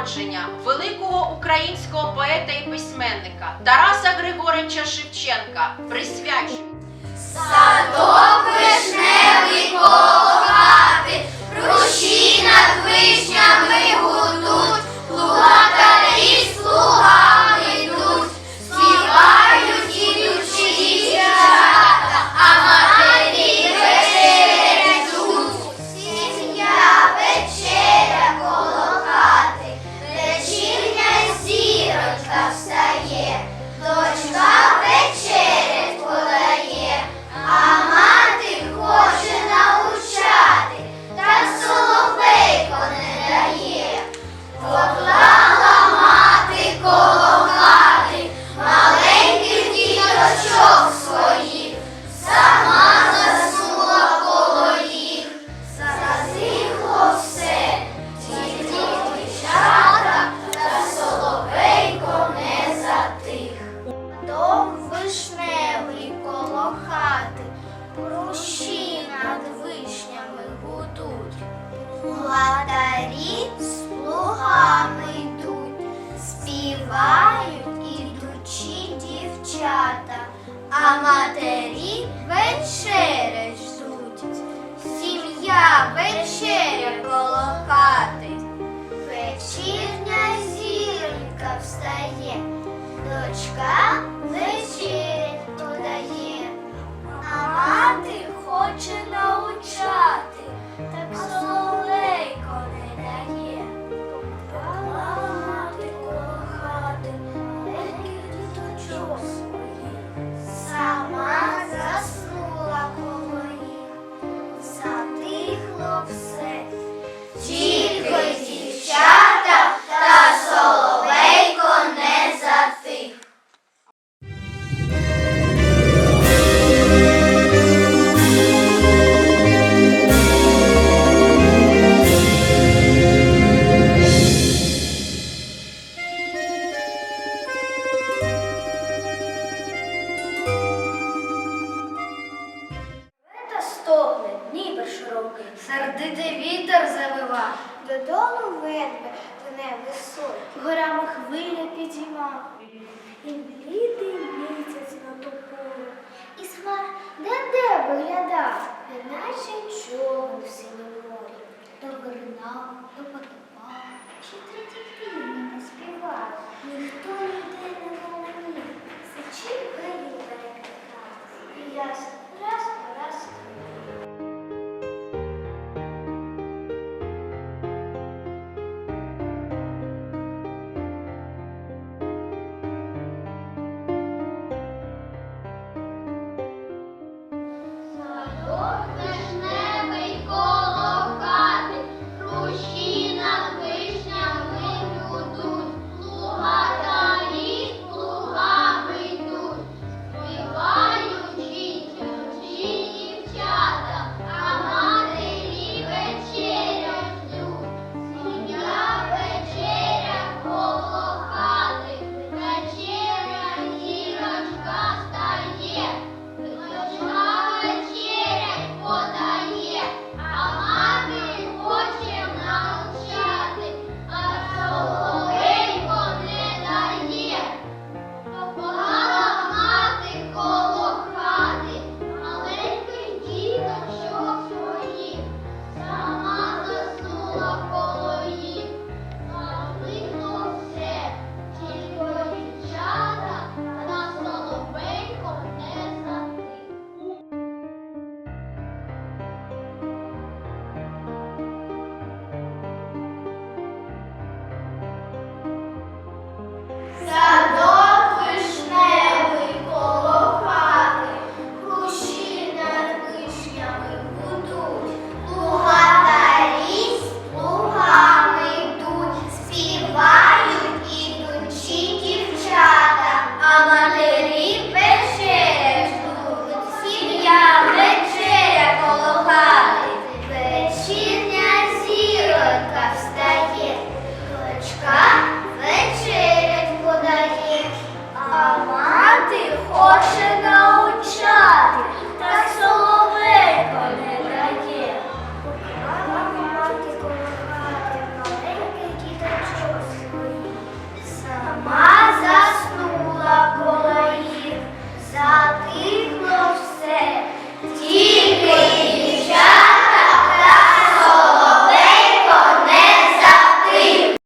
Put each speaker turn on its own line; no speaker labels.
народження великого українського поета і письменника Тараса Григоровича Шевченка присвячує
Садок вишневий кор. свята, а матері вечеря ждуть. Сім'я вечеря коло хати. Вечірня зірка встає, дочка. стогне, Дніпр широкий, сердитий вітер завива, додолу верби до високі, горами хвиля підійма. І блідий